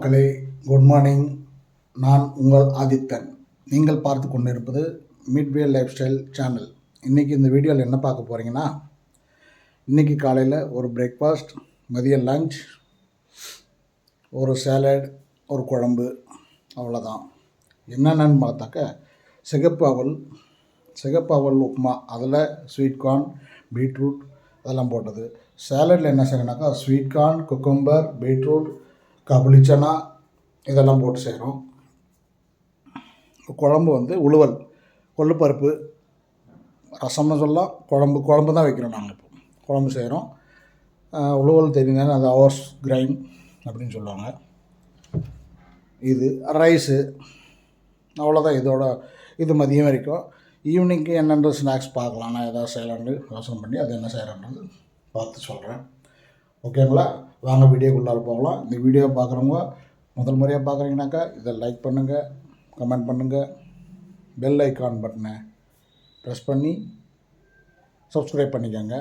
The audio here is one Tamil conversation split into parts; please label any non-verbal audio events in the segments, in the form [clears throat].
மக்களே குட் மார்னிங் நான் உங்கள் ஆதித்தன் நீங்கள் பார்த்து கொண்டிருப்பது மிட்வே லைஃப் ஸ்டைல் சேனல் இன்றைக்கி இந்த வீடியோவில் என்ன பார்க்க போகிறீங்கன்னா இன்றைக்கி காலையில் ஒரு பிரேக்ஃபாஸ்ட் மதியம் லஞ்ச் ஒரு சேலட் ஒரு குழம்பு அவ்வளோதான் என்னென்னு பார்த்தாக்க சிகப்பு அவல் சிகப்பு அவல் உப்புமா அதில் ஸ்வீட் கார்ன் பீட்ரூட் அதெல்லாம் போட்டது. சேலடில் என்ன செய்யணுனாக்கா sweet corn cucumber beetroot kabuli chana இதெல்லாம் போட்டு செய்கிறோம் குழம்பு வந்து உழுவல் கொள்ளுப்பருப்பு ரசம்னு சொல்லலாம். குழம்பு குழம்பு தான் வைக்கிறோம் நாங்கள் இப்போ. குழம்பு செய்கிறோம் உழுவல் தெரியுங்க அது அவர்ஸ் கிரைண்ட் அப்படின்னு சொல்லுவாங்க. இது ரைஸு அவ்வளோதான் இதோட இது மதியம் வரைக்கும். ஈவினிங்க்கு என்னென்ற ஸ்நாக்ஸ் பார்க்கலாம். நான் எதாவது செய்யலான்னு யோசனை பண்ணி அது என்ன செய்கிறேன்றது பார்த்து சொல்கிறேன் ஓகேங்களா? வாங்க வீடியோக்குள்ளார போகலாம். இந்த வீடியோ பார்க்குறவங்க முதல் முறையாக பார்க்குறீங்கனாக்கா இதை லைக் பண்ணுங்கள் கமெண்ட் பண்ணுங்கள் பெல் ஐக்கான் பட்டனை ப்ரெஸ் பண்ணி சப்ஸ்கிரைப் பண்ணிக்கோங்க.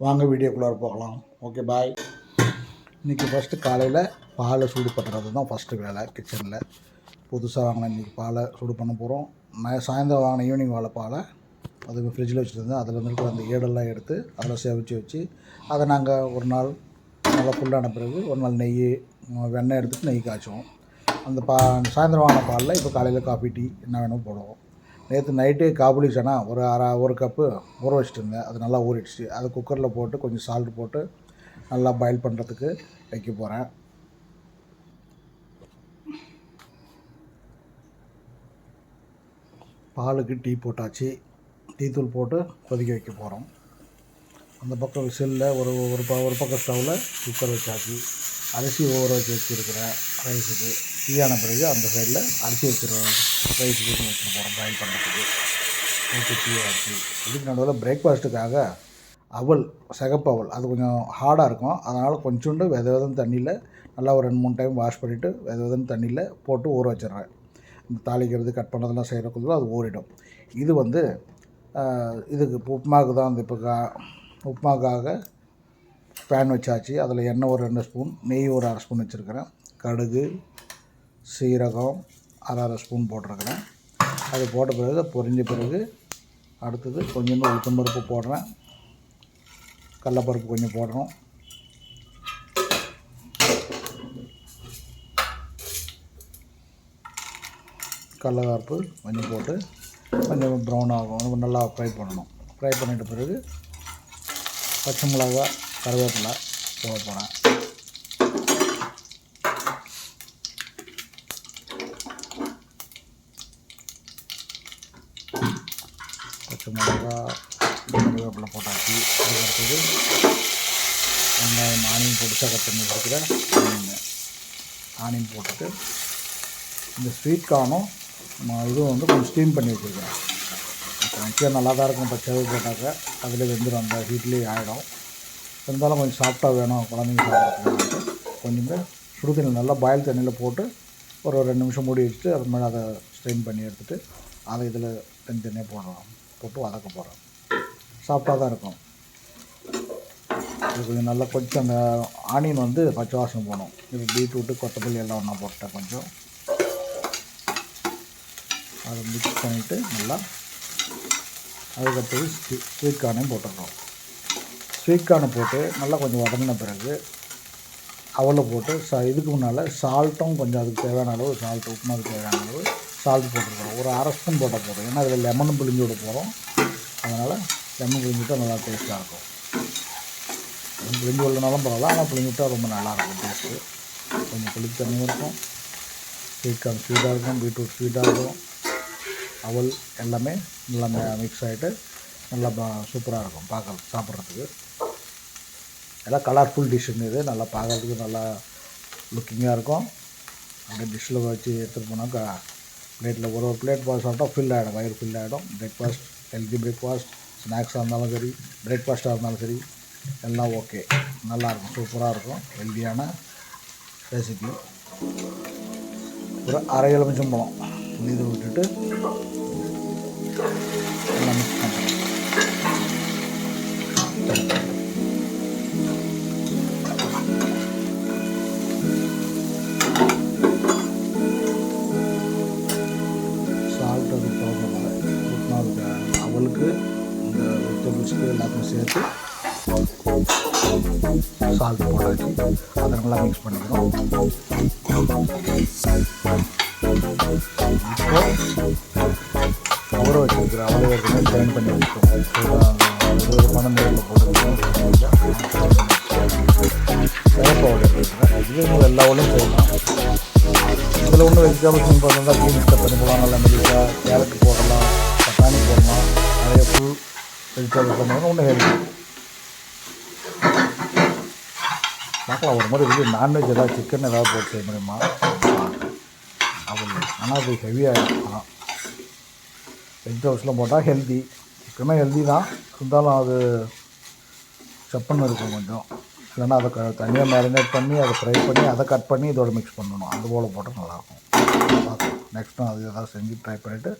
வாங்க வீடியோக்குள்ளார போகலாம். ஓகே பாய் இன்றைக்கி ஃபஸ்ட்டு காலையில் பாலை சூடு பண்ணுறது தான் ஃபஸ்ட்டு வேலை கிச்சனில் புதுசாக வாங்கின இன்றைக்கி பாலை சூடு பண்ண போகிறோம் நான் சாயந்தரம் வாங்கின ஈவினிங் வாழை பாலை அது ஃப்ரிட்ஜில் வச்சுருந்தேன். அதில் இருந்துட்டு அந்த ஏடெல்லாம் எடுத்து அதில் சேவிச்சு வச்சு அதை நாங்கள் ஒரு நாள் நல்லா ஃபுல்லான பிறகு ஒரு நாள் நெய் வெண்ணெய் எடுத்துட்டு நெய் காய்ச்சுவோம். அந்த பா சாயந்தரம் ஆன பாலில் இப்போ காலையில் காஃபி டீ என்ன வேணும் போடுவோம். நேற்று நைட்டு காபுலி சனா ஒரு அரை ஒரு கப்பு ஊற வச்சுட்டு இருந்தேன் அது நல்லா ஊறிடுச்சு. அதை குக்கரில் போட்டு கொஞ்சம் சால்ட் போட்டு நல்லா பாயில் பண்ணுறதுக்கு வைக்க போகிறேன் பாலுக்கு டீ போட்டாச்சு. டீத்தூள் போட்டு கொதிக்க வைக்க போகிறோம் அந்த பக்கம் விசிலில் ஒரு ஒரு ப ஒரு பக்கம் ஸ்டவ்வில் குக்கர் வச்சாச்சு. அரிசி ஊற வச்சு வச்சுருக்கிறேன் ரைஸுக்கு. டீயான பிறகு அந்த சைடில் அரிசி வச்சுருவோம் ரைஸுக்கு வச்சுட்டு போகிறோம் பாயில் பண்ணுறதுக்கு ஊற்றி டீ ஆச்சு. இதுக்கு நடுவில் பிரேக்ஃபாஸ்ட்டுக்காக அவல் சிகப்பு அவல் அது கொஞ்சம் ஹார்டாக இருக்கும். அதனால் கொஞ்சோண்டு வித விதம் தண்ணியில் நல்லா ஒரு ரெண்டு மூணு டைம் வாஷ் பண்ணிவிட்டு வித விதம் தண்ணியில் போட்டு ஊற வச்சிடுறேன். இந்த தாளிக்கிறது கட் பண்ணதெல்லாம் செய்கிறக்குள்ள அது ஊறிடும். இது வந்து இதுக்கு உப்புமாவுக்கு தான் இந்த இப்போ கா உப்புமாவுக்காக பேன் வச்சாச்சு. அதில் எண்ணெய் ஒரு ரெண்டு ஸ்பூன் நெய் ஒரு அரை ஸ்பூன் வச்சுருக்கிறேன். கடுகு சீரகம் அரை அரை ஸ்பூன் போட்டிருக்கிறேன். அது போட்ட பிறகு பொரிஞ்ச பிறகு அடுத்தது கொஞ்சோண்டு உளுத்தம்பருப்பு போடுறேன். கடலப்பருப்பு கொஞ்சம் போடுறோம் கடலப்பருப்பு கொஞ்சம் போட்டு கொஞ்சம் ப்ரௌன் ஆகும். நல்லா ஃப்ரை பண்ணணும். ஃப்ரை பண்ணிட்ட பிறகு பச்சை மிளகா கருவேப்பிலை போட போகிறேன் பச்சை மிளகா கருவேப்பிலை போட்டாச்சு. அதுக்கடுத்தது வெங்காயம் ஆனியன் பொடிசாக கட் பண்ணி இருக்கிற ஆனியன். ஆனியன் போட்டுட்டு இந்த ஸ்வீட் கார்னும் இதுவும் வந்து கொஞ்சம் ஸ்டீம் பண்ணி வச்சுருக்கேன் கொஞ்சம் நல்லா தான் இருக்கும். பச்சை போட்டாக்க அதில் வெந்துடும் அந்த ஹீட்லேயே ஆகிடும் இருந்தாலும் கொஞ்சம் சாஃப்டாக வேணும். குழந்தைங்க சாப்பிட்றதுக்கு. கொஞ்சமே சுடுதண்ணி நல்லா பாயில் தண்ணியில் போட்டு ஒரு ரெண்டு நிமிஷம் மூடி வச்சுட்டு அது மேலே அதை ஸ்ட்ரெயின் பண்ணி எடுத்துகிட்டு அதை இதில் தனி தனியாக போடுறோம் போட்டு வதக்க போகிறோம் சாஃப்டாக தான் இருக்கும். இது கொஞ்சம் நல்லா கொஞ்சம் அந்த ஆனியன் வந்து பச்சை வாசனை போகணும் இது பீட்ரூட்டு கொத்தமல்லி எல்லாம் ஒன்றா போட்டேன் கொஞ்சம். அதை மிக்ஸ் பண்ணிவிட்டு நல்லா அதுக்கடுத்தது ஸ்வீட் கார்னையும் போட்டுடணும். ஸ்வீட் கார்னை போட்டு நல்லா கொஞ்சம் வதங்கின பிறகு அவலை போட்டு ச இதுக்கு முன்னால் சால்ட்டும் கொஞ்சம் அதுக்கு தேவையான அளவு சால்ட் உப்புமா அதுக்கு தேவையான அளவு சால்ட் போட்டுருக்கோம் ஒரு அரை ஸ்பூன் போட்டால் போதும். ஏன்னா அதில் லெமனும் பிழிஞ்சு விட போகிறோம் அதனால் லெமன் பிழிஞ்சிட்டா நல்லா டேஸ்ட்டாக இருக்கும். பிழிஞ்சு விடலனாலும் பரவாயில்ல. ஆனால் பிழிஞ்சிட்டா ரொம்ப நல்லாயிருக்கும் டேஸ்ட்டு கொஞ்சம் புளிப்பு தண்ணியும் இருக்கும் ஸ்வீட் கார்ன் ஸ்வீட்டாக இருக்கும். பீட்ரூட் ஸ்வீட்டாக இருக்கும். அவல் எல்லாமே நல்லா மிக்ஸ் ஆகிட்டு நல்லா சூப்பராக இருக்கும் பார்க்க சாப்பிட்றதுக்கு. எல்லாம் கலர்ஃபுல் டிஷ்ஷுங்க இது. நல்லா பார்க்குறதுக்கு நல்லா லுக்கிங்காக இருக்கும். அப்படியே டிஷ்ஷில் வச்சு எடுத்துகிட்டு போனாக்கா பிளேட்டில் ஒரு ஒரு பிளேட் சாப்பிட்டா ஃபில் ஆகிடும் வயிறு ஃபில் ஆகிடும் பிரேக்ஃபாஸ்ட் ஹெல்த்தி பிரேக்ஃபாஸ்ட் ஸ்நாக்ஸாக இருந்தாலும் சரி பிரேக்ஃபாஸ்ட்டாக இருந்தாலும் சரி எல்லாம் ஓகே நல்லாயிருக்கும் சூப்பராக இருக்கும். ஹெல்த்தியான ரெசிபி ஒரு அரை எலுமிச்சம் பழம் இது விட்டுட்டு எல்லாம் மிக்ஸ் பண்ணுறோம் சால்ட் அது போடுறதுனால உப்புமா அவளுக்கு இந்த வெஜிடபிள்ஸ்க்கு எல்லாத்தையும் சேர்த்து சால்ட் போட்டாச்சு. அதை நல்லா மிக்ஸ் பண்ணிக்கிறோம். ஊற வச்சிருக்கிற அவளை ஏற்கனவே கிரைண்ட் பண்ணி வச்சுக்கோம் ஒரு பணம் நேரில் போட்டு சிறப்பு அவளை எல்லா அவளையும் செய்யலாம் இதில் ஒன்றும் வெஜிடபிள்ஸ் பார்த்தா பீன்ஸ் கட் பண்ணி போடலாம் நல்ல மெலிசா கேரட் போடலாம் பட்டாணி போடலாம் நிறைய ஃபுல் வெஜிடபிள்ஸ் பண்ணணும் ஒன்றும் ஹெல்தி பார்க்கலாம் ஒரு மாதிரி வெளியே நான்வெஜ் ஏதாவது சிக்கன் ஏதாவது போட்டு செய்ய முடியுமா அது ஆனால் அது ஹெவியாக ஆனால் ஹவுஸ்லாம் போட்டால் ஹெல்தி சிக்கனும் ஹெல்தி தான். இருந்தாலும் அது செப்பன் இருக்கும் கொஞ்சம். இல்லைன்னா அதை க தனியாக மேரினேட் பண்ணி அதை ஃப்ரை பண்ணி அதை கட் பண்ணி இதோட மிக்ஸ் பண்ணணும். அது போல் போட்டால் நல்லாயிருக்கும். பார்க்கலாம். நெக்ஸ்ட்டும் அது எதாவது செஞ்சு ட்ரை பண்ணிவிட்டு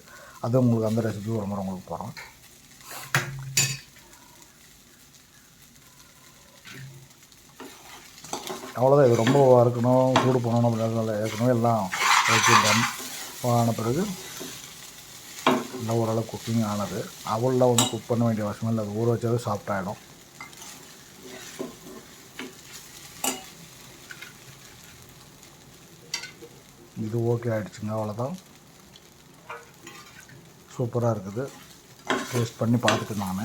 அது உங்களுக்கு அந்த ரெசிபி ஒரு முறை உங்களுக்கு போகிறோம் அவ்வளோதான் இது ரொம்ப இருக்கணும். சூடு பண்ணணும். அப்படின்றதுனால ஏற்கனவே எல்லாம் ஓகே டன் ஆன பிறகு நல்லா ஓரளவு குக்கிங் ஆனது. அவளில் வந்து குக் பண்ண வேண்டிய அவசியம் இல்லை. அது ஊற வச்சாவே சாப்பிட்டாயிடும் இது ஓகே ஆகிடுச்சுங்க அவ்வளோதான் சூப்பராக இருக்குது. டேஸ்ட் பண்ணி பார்த்துட்டு நான்.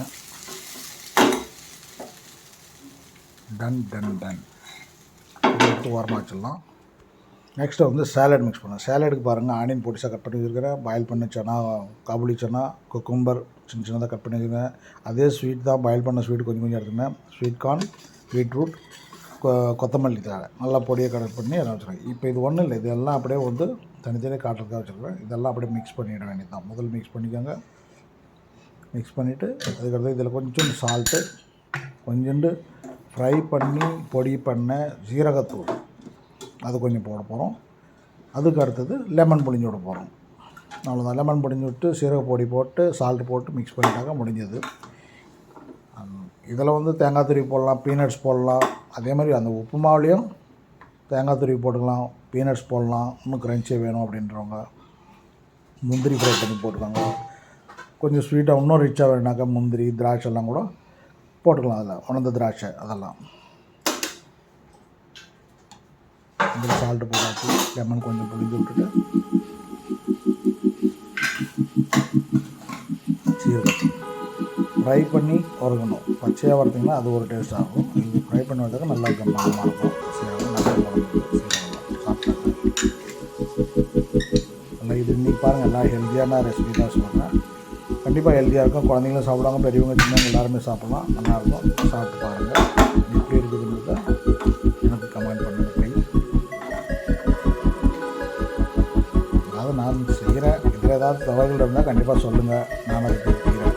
டன் டன் டன் எடுத்து ஓரமாக வச்சிடலாம். நெக்ஸ்ட்டு வந்து சேலட் மிக்ஸ் பண்ணுவேன் சேலடுக்கு பாருங்கள் ஆனியன் பொடிசாக கட் பண்ணி வச்சுருக்கிறேன் பாயில் பண்ண சனா காபுலி சனா குக்கும்பர் சின்ன சின்னதாக கட் பண்ணியிருக்கேன் அதே ஸ்வீட் தான் பாயில் பண்ண ஸ்வீட் கொஞ்சம் கொஞ்சம் எடுத்துக்கேன் ஸ்வீட் கார்ன் பீட்ரூட் கொ கொத்தமல்லி தழை நல்லா பொடியை கட் பண்ணி எல்லாம் வச்சுருக்கேன் இப்போ இது ஒன்றும் இல்லை. இதெல்லாம் அப்படியே வந்து தனித்தனியாக காட்டுறதுக்காக வச்சுருக்கேன் இதெல்லாம் அப்படியே மிக்ஸ் பண்ணிட வேண்டியது தான் முதல் மிக்ஸ் பண்ணிக்கோங்க. மிக்ஸ் பண்ணிவிட்டு அதுக்கடுத்து இதில் கொஞ்சம் சால்ட்டு கொஞ்சோண்டு ஃப்ரை பண்ணி பொடி பண்ண ஜீரகத்தூள் அது கொஞ்சம் போட போகிறோம். அதுக்கு அடுத்தது லெமன் புழிஞ்சு விட போகிறோம். அவ்வளோதான் லெமன் புழிஞ்சு விட்டு சீரக பொடி போட்டு சால்ட் போட்டு மிக்ஸ் பண்ணிட்டாக்க முடிஞ்சது. இதில் வந்து தேங்காய் துருவி போடலாம் பீனட்ஸ் போடலாம். அதே மாதிரி அந்த உப்பு மாவுலேயும் தேங்காய் துருவி போட்டுக்கலாம் பீனட்ஸ் போடலாம். இன்னும் க்ரன்ச்சியாக வேணும் அப்படின்றவங்க முந்திரி ஃப்ரை பண்ணி போட்டுக்கோங்க. கொஞ்சம் ஸ்வீட்டாக இன்னும் ரிச்சாக வேணுனாக்கா முந்திரி திராட்சை எல்லாம் கூட போட்டுக்கலாம் அதில். உணர்ந்த திராட்சை அதெல்லாம். அதில் சால்ட்டு போட்டாச்சு லெமன் கொஞ்சம் புளிஞ்சு விட்டுட்டு. சீரகம் ஃப்ரை பண்ணி வறுக்கணும். பச்சையாக வறுத்திங்கன்னா அது ஒரு டேஸ்ட் ஆகும். இது ஃப்ரை பண்ணி வந்தாக்க நல்லா கம்மாகமாக இருக்கும் சீரகம் நல்லா சாப்பிட்டாங்க நல்லா இது இன்றைக்கி பாருங்கள் எல்லாம் ஹெல்த்தியான ரெசிபி தான் சொல்கிறேன் கண்டிப்பாக ஹெல்த்தியாக இருக்கும். குழந்தைங்களும் சாப்பிடுவாங்க பெரியவங்க சின்னவங்க எல்லாருமே சாப்பிட்லாம். நல்லாயிருக்கும் சாப்பிட்டு பாருங்கள் இப்படி ஏதாவது தவறுகள் இருந்தால் கண்டிப்பாக சொல்லுங்கள் நான் அதை திருப்பிக்கிறேன்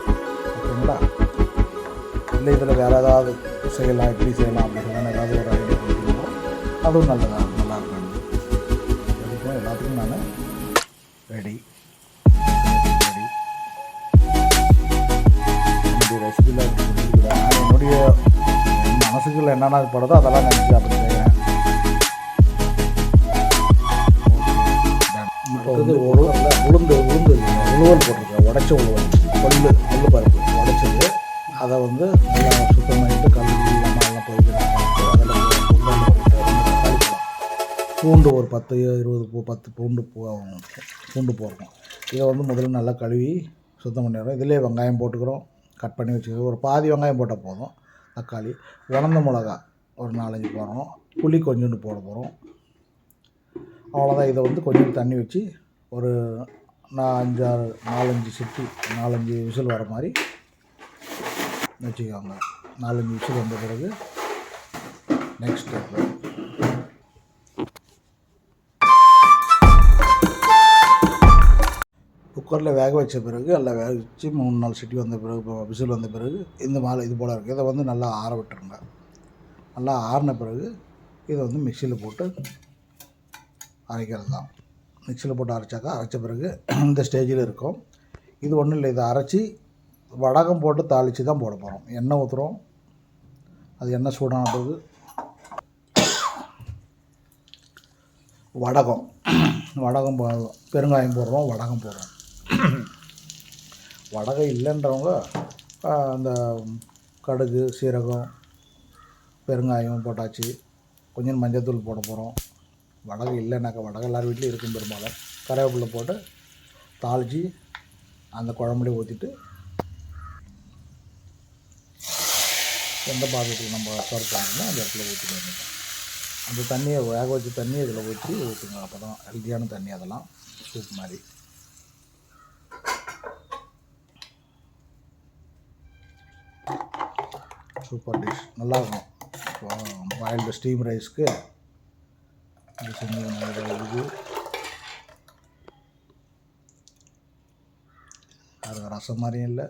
ஓகேங்களா? இல்லை இதில் வேறு ஏதாவது செய்யலாம் எப்படி செய்யலாம் அப்படின்னு ஏதாவது ஒரு ஐடியா கொடுத்தீங்களோ அதுவும் நல்லதாக நல்லா இருக்கும். எல்லாத்துக்கும் நான் ரெடி ரெடி என்னுடைய ரெசிபியில் என்னுடைய மனசுக்குள்ள என்னென்ன படுதோ அதெல்லாம் நினச்சி அப்படி வந்து உளுந்து உளுந்து உழுவல் போட்டிருக்கேன். உடச்ச உழுவல் கொள்ளு கொள்ளு பருப்பு உடச்சது. அதை வந்து நல்லா சுத்தம் பண்ணிட்டு கல் இல்லாமல் எல்லாம் அதில் பூண்டு ஒரு பத்து இருபது பூ பத்து பூண்டு பூ பூண்டு போடுறோம் இதை வந்து முதல்ல நல்லா கழுவி சுத்தம் பண்ணிடுறோம் இதிலே வெங்காயம் போட்டுக்கிறோம். கட் பண்ணி வச்சுக்கிறோம். ஒரு பாதி வெங்காயம் போட்டால் போதும். தக்காளி. உலர்ந்த மிளகா ஒரு நாலஞ்சு போடுறோம் புளி கொஞ்சோண்டு போட போகிறோம். அவ்வளோதான். இதை வந்து கொஞ்சம் தண்ணி வச்சு ஒரு நான் அஞ்சாறு நாலஞ்சு சிட்டி நாலஞ்சு விசில் வர மாதிரி வச்சுக்கோங்க. நாலஞ்சு விசில் வந்த பிறகு நெக்ஸ்ட் ஸ்டெப்பு குக்கரில் வேக வச்ச பிறகு எல்லாம் வேக வச்சு மூணு நாலு சிட்டி வந்த பிறகு இப்போ விசில் வந்த பிறகு இந்த மாலை இது போல் இருக்குது இதை வந்து நல்லா ஆற விட்டுருங்க. நல்லா ஆறின பிறகு இதை வந்து மிக்சியில் போட்டு அரைக்கிறது தான் மிக்சியில் போட்டு அரைச்சாக்கா அரைச்ச பிறகு [clears throat] இந்த ஸ்டேஜில் இருக்கும். இது ஒன்றும் இல்லை இதை அரைச்சி வடகம் போட்டு தாளித்து தான் போட போகிறோம் எண்ணெய் ஊற்றுறோம் அது எண்ணெய் சூடான பிறகு வடகம். [clears throat] வடகம் போ பெருங்காயம் போடுறோம் வடகம் போடுறோம். [clears throat] வடகம் இல்லைன்றவங்க அந்த கடுகு சீரகம் பெருங்காயம் போட்டாச்சு. கொஞ்சம் மஞ்சத்தூள் போட போகிறோம் வடகு இல்லைனாக்கா வடகு எல்லார் வீட்லேயும் இருக்கும் பெரும்பாலும். கருவேப்பிலை போட்டு தாளித்து அந்த குழம்புலேயே ஊற்றிட்டு எந்த பாத்திரத்தில் நம்ம சர்வ் பண்ணணுமோ அந்த இடத்துல ஊற்றிட்டு வேண்டியது அந்த தண்ணியை வேக வச்ச தண்ணியை இதில் ஊற்றி ஊற்றுங்க அப்போ தான் ஹெல்த்தியான தண்ணி அதெல்லாம் சூப் மாதிரி. சூப்பர் டிஷ் நல்லாயிருக்கும் பாயில்டு ஸ்டீம் ரைஸ்க்கு இது செஞ்சு நல்ல அது ரசம் மாதிரியும் இல்லை